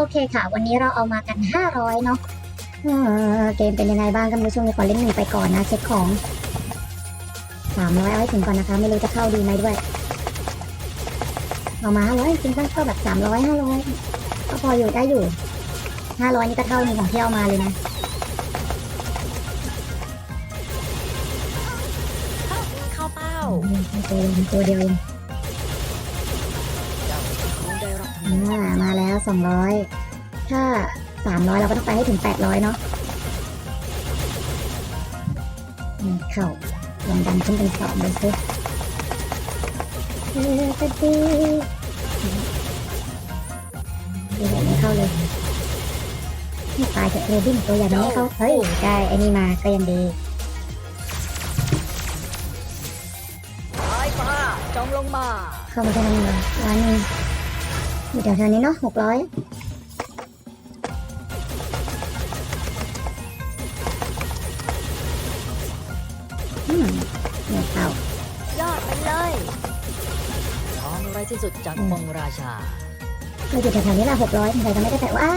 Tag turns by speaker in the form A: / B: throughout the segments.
A: โอเคค่ะ วันนี้เราเอามากัน 500 เนาะเออเกมเป็นยังไงบ้างก็ไม่รู้ช่วงนี้ขอเล่นหนึ่งไปก่อนนะ เช็คของ 300 เอาให้ถึงก่อนนะคะ ไม่รู้จะเข้าดีไหมด้วย เอามา500จริงๆต้องเข้าแบบ 300 500 ก็พออยู่ได้อยู่ 500 นี่ก็เท่าหนึ่งของที่เอามาเลยนะ
B: เข้าเป้า
A: ตัวเดียวตัวเดียวเอง
B: ได้รับ
A: อ่ามาแล้ว200ถ้า300เราก็ต้องไปให้ถึง800เนาะเข้าลองดันขึ้นเป็นสองเลยสิเออก็ดีดีแบบไม่เข้าเลยไม่ตายเถอะเรดิ้นตัวใหญ่มันไม่เข้าเฮ้ยได้ไอ้นี่มาก็ยังดี
B: สายฟ้าจงลงมา
A: เข้ามาแค่นั้นเองร้านนึง อยู่แถวๆนี้เนาะหกร้อยอืมเนี่ยเข้าย
B: อดไปเลยทองไรที่สุดจากองค์ราชา
A: ก็อยู่แถวๆนี้แหละหกร้อยใครก็ไม่ได้แต่ว่า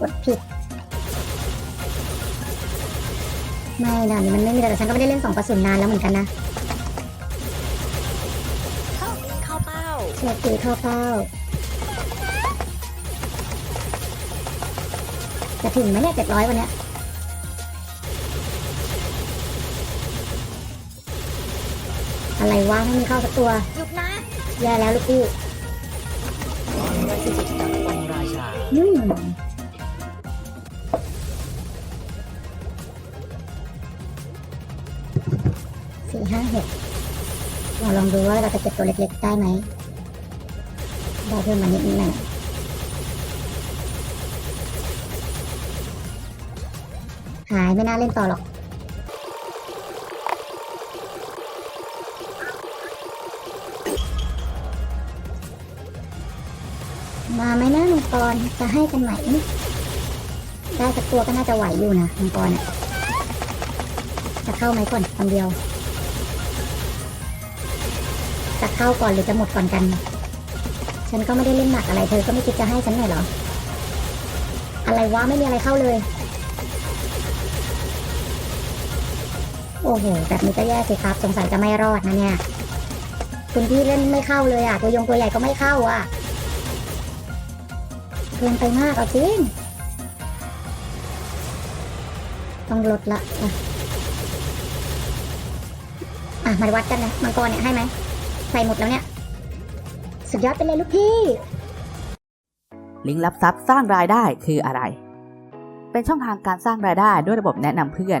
A: กดผิด ไม่นะนี่มันไม่มีแต่ฉันก็ไม่ได้เล่นสองกระสุนนานแล้วเหมือนกันนะ
B: เข้าเข้าเป้า
A: เชือกตีเข้าเป้า จะถึงไหมเนี่ยเจ็ดร้อยวันเนี้ยอะไรวะไม่มีเข้าสักตัว
B: หยุดนะ
A: แย่แล้วลูกพี่
B: ทองไรที่สุดจากองค์ราชา
A: อืมสี่ห้าหกเราลองดูว่าเราจะเก็บตัวเล็กๆได้ไหมได้เพิ่มมานิดนึงหน่อย หายไม่น่าเล่นต่อหรอกมาไหมนะมังกรจะให้กันไหมได้สักตัวก็น่าจะไหวอยู่นะมังกรเนี่ยจะเข้าไหมก่อนคนเดียว จะเข้าก่อนหรือจะหมดก่อนกัน ฉันก็ไม่ได้เล่นหนักอะไรเธอก็ไม่คิดจะให้ฉันหน่อยหรอ อะไรวะไม่มีอะไรเข้าเลย โอ้โห แบบนี้ก็แย่สิครับ สงสัยจะไม่รอดนะเนี่ย คุณพี่เล่นไม่เข้าเลยอะ ตัวยงตัวใหญ่ก็ไม่เข้าอะเกินไปมากเอาจริง ต้องลดละ อะอะมาวัดกันนะมังกรเนี่ยให้ไหม ใส่หมดแล้วเนี่ย สุดยอดไปเลยลูกพี่
C: ลิงก์รับทรัพย์สร้างรายได้คืออะไร เป็นช่องทางการสร้างรายได้ด้วยระบบแนะนำเพื่อน